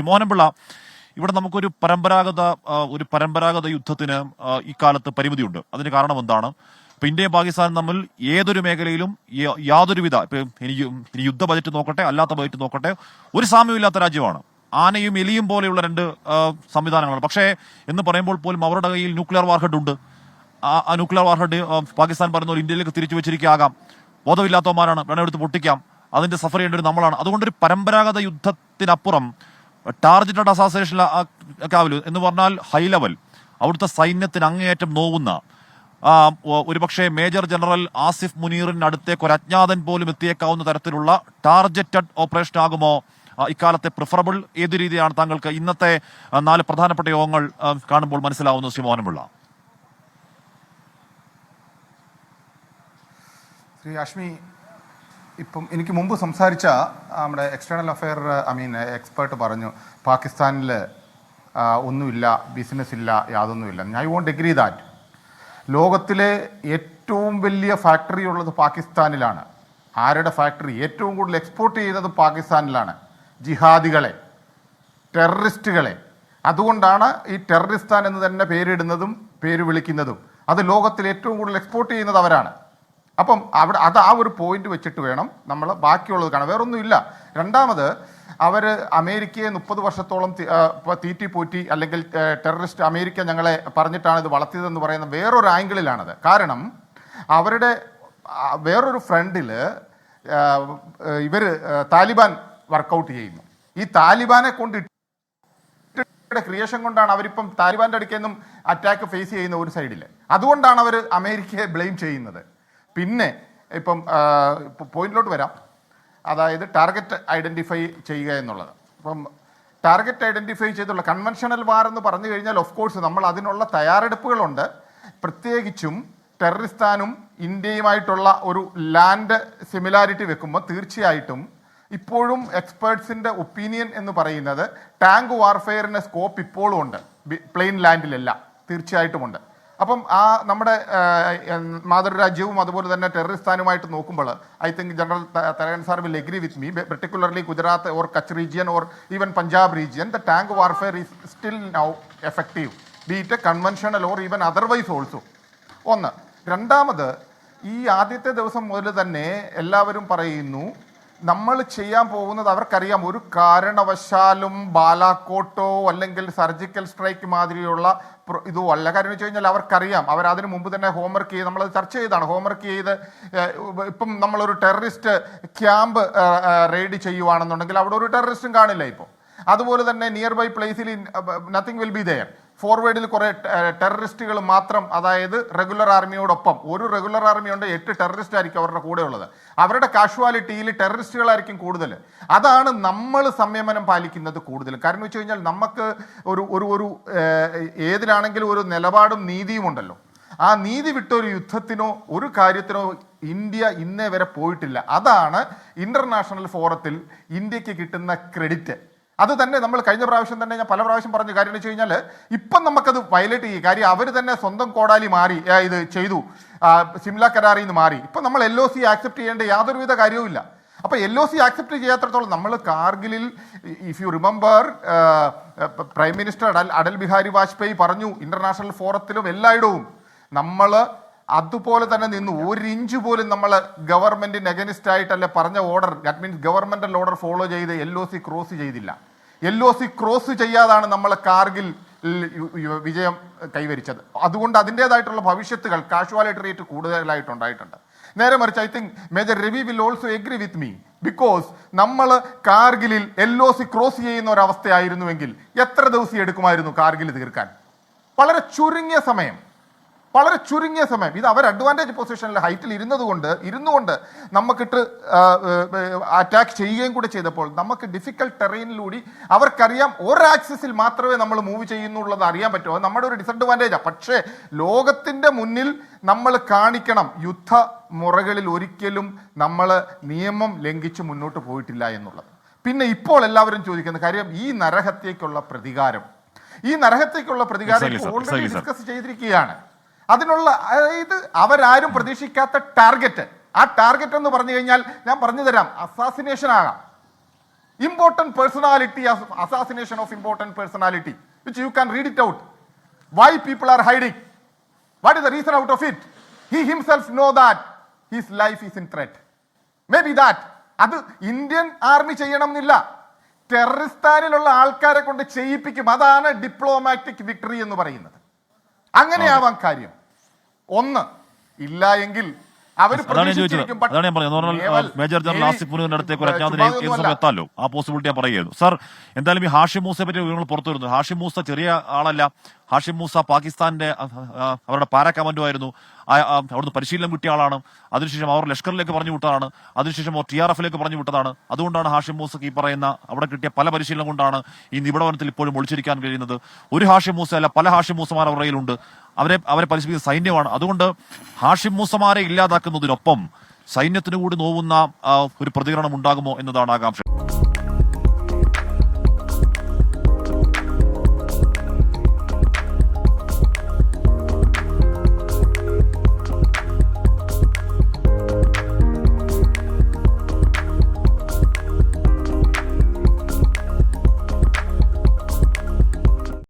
മോഹനപിള്ള ഇവിടെ നമുക്കൊരു പരമ്പരാഗത ഒരു പരമ്പരാഗത യുദ്ധത്തിന് ഇക്കാലത്ത് പരിമിതിയുണ്ട്. അതിന് കാരണം എന്താണ്? ഇപ്പൊ ഇന്ത്യയും പാകിസ്ഥാനും തമ്മിൽ ഏതൊരു മേഖലയിലും യാതൊരുവിധ ഇപ്പൊ ഇനി യുദ്ധ ബജറ്റ് നോക്കട്ടെ അല്ലാത്ത ബജറ്റ് നോക്കട്ടെ ഒരു സാമ്യമില്ലാത്ത രാജ്യമാണ്. ആനയും എലിയും പോലെയുള്ള രണ്ട് സംവിധാനങ്ങളാണ്. പക്ഷേ എന്ന് പറയുമ്പോൾ പോലും അവരുടെ കയ്യിൽ ന്യൂക്ലിയർ വാർഹെഡ് ഉണ്ട്. ആ ന്യൂക്ലിയർ വാർഹെഡ് പാകിസ്ഥാൻ പറയുന്ന പോലെ ഇന്ത്യയിലേക്ക് തിരിച്ചു വെച്ചിരിക്കാകാം ബോധമില്ലാത്തവന്മാരാണ് വേണമെടുത്ത് പൊട്ടിക്കാം. അതിന്റെ സഫർ ചെയ്യേണ്ട ഒരു നമ്മളാണ്. അതുകൊണ്ട് ഒരു പരമ്പരാഗത യുദ്ധത്തിനപ്പുറം ടാർജറ്റഡ് അസാസിനേഷൻ കാവലു എന്ന് പറഞ്ഞാൽ ഹൈ ലെവൽ അവിടുത്തെ സൈന്യത്തിന് അങ്ങേയറ്റം നോവുന്ന ഒരുപക്ഷെ മേജർ ജനറൽ ആസിഫ് മുനീറിന് അടുത്തേക്ക് ഒരു അജ്ഞാതൻ പോലും എത്തിയേക്കാവുന്ന തരത്തിലുള്ള ടാർജറ്റഡ് ഓപ്പറേഷൻ ആകുമോ? ഇക്കാലത്തെ പ്രിഫറബിൾ ഏത് രീതിയാണ് താങ്കൾക്ക്? ഇന്നത്തെ നാല് പ്രധാനപ്പെട്ട യോഗങ്ങൾ കാണുമ്പോൾ മനസ്സിലാവുന്നു ശ്രീ ശ്രീ അഷ്മി ഇപ്പം എനിക്ക് മുമ്പ് സംസാരിച്ച നമ്മുടെ external affair I mean expert പറഞ്ഞു പാകിസ്ഥാനിൽ ഒന്നുമില്ല ബിസിനസ് ഇല്ല യാതൊന്നുമില്ല. ഐ വോണ്ട് എഗ്രി ദാറ്റ് ലോകത്തിലെ ഏറ്റവും വലിയ ഫാക്ടറി ഉള്ളത് പാകിസ്ഥാനിലാണ്. ആരുടെ ഫാക്ടറി ഏറ്റവും കൂടുതൽ എക്സ്പോർട്ട് ചെയ്യുന്നത് പാകിസ്ഥാനിലാണ്. ജിഹാദികളെ ടെററിസ്റ്റുകളെ അതുകൊണ്ടാണ് ഈ ടെററിസ്ഥാൻ എന്ന് തന്നെ പേരിടുന്നതും പേര് വിളിക്കുന്നതും. അത് ലോകത്തിൽ ഏറ്റവും കൂടുതൽ എക്സ്പോർട്ട് ചെയ്യുന്നത് അവരാണ്. അപ്പം അവിടെ അത് ആ ഒരു പോയിന്റ് വെച്ചിട്ട് വേണം നമ്മൾ ബാക്കിയുള്ളത് കാണാൻ. വേറൊന്നുമില്ല. രണ്ടാമത് അവർ അമേരിക്കയെ മുപ്പത് വർഷത്തോളം തീറ്റി പോറ്റി അല്ലെങ്കിൽ ടെററിസ്റ്റ് അമേരിക്ക ഞങ്ങളെ പറഞ്ഞിട്ടാണ് ഇത് വളർത്തിയതെന്ന് പറയുന്ന വേറൊരു ആംഗിളിലാണത്. കാരണം അവരുടെ വേറൊരു ഫ്രണ്ടിൽ ഇവർ താലിബാൻ വർക്കൗട്ട് ചെയ്യുന്നു. ഈ താലിബാനെ കൊണ്ട് ക്രിയേഷൻ കൊണ്ടാണ് അവരിപ്പം താലിബാന്റെ അടുക്കൽ നിന്നും അറ്റാക്ക് ഫേസ് ചെയ്യുന്ന ഒരു സൈഡിൽ അതുകൊണ്ടാണ് അവർ അമേരിക്കയെ ബ്ലെയിം ചെയ്യുന്നത്. പിന്നെ ഇപ്പം പോയിന്റിലോട്ട് വരാം. അതായത് ടാർഗറ്റ് ഐഡന്റിഫൈ ചെയ്യുക എന്നുള്ളത്. അപ്പം ടാർഗറ്റ് ഐഡന്റിഫൈ ചെയ്തുള്ള കൺവെൻഷണൽ വാർ എന്ന് പറഞ്ഞു കഴിഞ്ഞാൽ ഓഫ് കോഴ്സ് നമ്മൾ അതിനുള്ള തയ്യാറെടുപ്പുകളുണ്ട്. പ്രത്യേകിച്ചും ടെററിസ്ഥാനും ഇന്ത്യയുമായിട്ടുള്ള ഒരു ലാൻഡ് സിമിലാരിറ്റി വെക്കുമ്പോൾ തീർച്ചയായിട്ടും ഇപ്പോഴും എക്സ്പേർട്സിന്റെ ഒപ്പീനിയൻ എന്ന് പറയുന്നത് ടാങ്ക് വാർഫെയറിന്റെ സ്കോപ്പ് ഇപ്പോഴും ഉണ്ട്. പ്ലെയിൻ ലാൻഡിലല്ല തീർച്ചയായിട്ടും ഉണ്ട്. അപ്പം ആ നമ്മുടെ മാതൃരാജ്യവും അതുപോലെ തന്നെ ടെററിസ്ഥാനുമായിട്ട് നോക്കുമ്പോൾ I think general Tharakan sir will agree with me particularly Gujarat or Kutch region or even Punjab region the tank warfare is still now effective be it conventional or even otherwise also ഒന്ന് രണ്ടാമത് ഈ ആദ്യത്തെ ദിവസം മുതൽ തന്നെ എല്ലാവരും പറയുന്നു നമ്മൾ ചെയ്യാൻ പോകുന്നത് അവർക്കറിയാം ഒരു കാരണവശാലും ബാലാക്കോട്ടോ അല്ലെങ്കിൽ സർജിക്കൽ സ്ട്രൈക്ക് മാതിരിയുള്ള ഇതോ അല്ല. കാര്യം വെച്ച് കഴിഞ്ഞാൽ അവർക്കറിയാം. അവർ അതിനു മുമ്പ് തന്നെ ഹോംവർക്ക് ചെയ്ത് നമ്മളത് ചർച്ച ചെയ്താണ്. ഹോംവർക്ക് ചെയ്ത് ഇപ്പം നമ്മളൊരു ടെററിസ്റ്റ് ക്യാമ്പ് റെയ്ഡ് ചെയ്യുവാണെന്നുണ്ടെങ്കിൽ അവിടെ ഒരു ടെററിസ്റ്റും കാണില്ല ഇപ്പോൾ. അതുപോലെ തന്നെ നിയർ ബൈ പ്ലേസിൽ നത്തിങ് വിൽ ബി ദയർ ഫോർവേഡിൽ കുറേ ടെററിസ്റ്റുകൾ മാത്രം അതായത് റെഗുലർ ആർമിയോടൊപ്പം ഒരു റെഗുലർ ആർമിയുണ്ട് എട്ട് ടെററിസ്റ്റ് ആയിരിക്കും അവരുടെ കൂടെ ഉള്ളത് അവരുടെ കാഷ്വാലിറ്റിയിൽ ടെററിസ്റ്റുകളായിരിക്കും കൂടുതൽ. അതാണ് നമ്മൾ സംയമനം പാലിക്കുന്നത് കൂടുതൽ. കാരണം വെച്ച് കഴിഞ്ഞാൽ നമുക്ക് ഒരു ഒരു ഒരു ഏതിലാണെങ്കിലും ഒരു നിലപാടും നീതിയും ഉണ്ടല്ലോ. ആ നീതി വിട്ട ഒരു യുദ്ധത്തിനോ ഒരു കാര്യത്തിനോ ഇന്ത്യ ഇന്നേ വരെ പോയിട്ടില്ല. അതാണ് ഇന്റർനാഷണൽ ഫോറത്തിൽ ഇന്ത്യയ്ക്ക് കിട്ടുന്ന ക്രെഡിറ്റ്. അത് തന്നെ നമ്മൾ കഴിഞ്ഞ പ്രാവശ്യം തന്നെ ഞാൻ പല പ്രാവശ്യം പറഞ്ഞ കാര്യം എന്ന് വെച്ച് കഴിഞ്ഞാൽ ഇപ്പം നമുക്കത് വയലേറ്റ് ചെയ്യും. കാര്യം അവർ തന്നെ സ്വന്തം കോടാലി മാറി ഇത് ചെയ്തു. സിംല കരാറിൽ നിന്ന് മാറി. ഇപ്പം നമ്മൾ എൽ ഒ സി ആക്സെപ്റ്റ് ചെയ്യേണ്ട യാതൊരുവിധ കാര്യവുമില്ല അപ്പോൾ എൽ ഒ സി ആക്സെപ്റ്റ് ചെയ്യാത്തടത്തോളം നമ്മൾ കാർഗിലിൽ if you remember prime minister Atal Bihari Vajpayee പറഞ്ഞു ഇന്റർനാഷണൽ ഫോറത്തിലും എല്ലായിടവും. നമ്മൾ അതുപോലെ തന്നെ നിന്ന്. ഒരു ഇഞ്ച് പോലും നമ്മൾ ഗവൺമെന്റിന് അഗനിസ്റ്റ് ആയിട്ടല്ലേ പറഞ്ഞ order that means governmental order follow ചെയ്ത് എൽ ഒ സി ക്രോസ് ചെയ്തില്ല. എൽ ഒ സി ക്രോസ് ചെയ്യാതാണ് നമ്മൾ കാർഗിൽ വിജയം കൈവരിച്ചത്. അതുകൊണ്ട് അതിന്റെതായിട്ടുള്ള ഭവിഷ്യത്തുകൾ കാഷ്വാലിറ്റി റേറ്റ് കൂടുതലായിട്ട് ഉണ്ടായിട്ടുണ്ട്. നേരെ മറിച്ച് I think major Ravi will also agree with me because നമ്മൾ കാർഗിലിൽ എൽ ഒ സി ക്രോസ് ചെയ്യുന്ന ഒരവസ്ഥയായിരുന്നുവെങ്കിൽ എത്ര ദിവസം എടുക്കുമായിരുന്നു കാർഗിൽ തീർക്കാൻ? വളരെ ചുരുങ്ങിയ സമയം. വളരെ ചുരുങ്ങിയ സമയം. ഇത് അവർ അഡ്വാന്റേജ് പൊസിഷനിൽ ഹൈറ്റിൽ ഇരുന്നത് കൊണ്ട് ഇരുന്നുകൊണ്ട് നമുക്കിട്ട് അറ്റാക്ക് ചെയ്യുകയും കൂടെ ചെയ്തപ്പോൾ നമുക്ക് ഡിഫിക്കൽട്ട് ടെറൈനിലൂടെ അവർക്കറിയാം ഒരാക്സിസിൽ മാത്രമേ നമ്മൾ മൂവ് ചെയ്യുന്നുള്ളത് അറിയാൻ പറ്റുമോ അത് നമ്മുടെ ഒരു ഡിസഡ്വാന്റേജാണ് പക്ഷേ ലോകത്തിന്റെ മുന്നിൽ നമ്മൾ കാണിക്കണം യുദ്ധ മുറകളിൽ ഒരിക്കലും നമ്മൾ നിയമം ലംഘിച്ച് മുന്നോട്ട് പോയിട്ടില്ല എന്നുള്ളത്. പിന്നെ ഇപ്പോൾ എല്ലാവരും ചോദിക്കുന്ന കാര്യം ഈ നരഹത്യക്കുള്ള പ്രതികാരം. ഈ നരഹത്യക്കുള്ള പ്രതികാരം ഓൾറെഡി ഡിസ്കസ് ചെയ്തിരിക്കുകയാണ്. അതിനുള്ള അതായത് അവരാരും പ്രതീക്ഷിക്കാത്ത ടാർഗറ്റ് ആ ടാർഗറ്റ് എന്ന് പറഞ്ഞു കഴിഞ്ഞാൽ ഞാൻ പറഞ്ഞു തരാം അസാസിനേഷൻ ആകാം. Important personality assassination of important personality which you can read it out why people are hiding what is the reason out of it he himself know that his life is in threat may be that അത് Indian army ചെയ്യണം എന്നില്ല ടെററിസ്ഥാനിലുള്ള ആൾക്കാരെ കൊണ്ട് ചെയ്യിപ്പിക്കും. അതാണ് diplomatic victory എന്ന് പറയുന്നത്. അങ്ങനെയാവാൻ കാര്യം. ഒന്ന് ഇല്ല എങ്കിൽ അതാണ് ഞാൻ ചോദിച്ചത്. അതാണ് ഞാൻ പറഞ്ഞത്. മേജർ ജനറൽ ആസിഫ് മുനീറിന്റെ അടുത്തേക്ക് ഒരു അജ്ഞാതനെ ഏത് സമയം എത്താമല്ലോ ആ പോസിബിലിറ്റി ഞാൻ പറയുകയായിരുന്നു സാർ എന്തായാലും ഈ ഹാഷിം മൂസയെ പറ്റി വിവരങ്ങൾ പുറത്തു വരുന്നു. ഹാഷിം മൂസ ചെറിയ ആളല്ല. ഹാഷിം മൂസ പാകിസ്ഥാന്റെ അവരുടെ പാരാ കമാൻഡോ ആയിരുന്നു അവിടുന്ന് പരിശീലനം കിട്ടിയ ആളാണ്. അതിനുശേഷം അവർ ലഷ്കറിലേക്ക് പറഞ്ഞു വിട്ടതാണ്. അതിനുശേഷം ടി ആർ എഫിലേക്ക് പറഞ്ഞു വിട്ടതാണ്. അതുകൊണ്ടാണ് ഹാഷിം മൂസക്ക് ഈ പറയുന്ന അവിടെ കിട്ടിയ പല പരിശീലനം കൊണ്ടാണ് ഈ നിബിഡവനത്തിൽ ഇപ്പോഴും ഒളിച്ചിരിക്കാൻ കഴിയുന്നത്. ഒരു ഹാഷിം മൂസ അല്ല പല ഹാഷിം മൂസമാർ അവരുടെ കയ്യിലുണ്ട്. അവരെ അവരെ പരിശീലിക്കുന്ന സൈന്യമാണ്. അതുകൊണ്ട് ഹാഷിം മൂസമാരെ ഇല്ലാതാക്കുന്നതിനൊപ്പം സൈന്യത്തിന് കൂടി നോവുന്ന ഒരു പ്രതികരണം ഉണ്ടാകുമോ എന്നതാണ് ആകാംക്ഷ.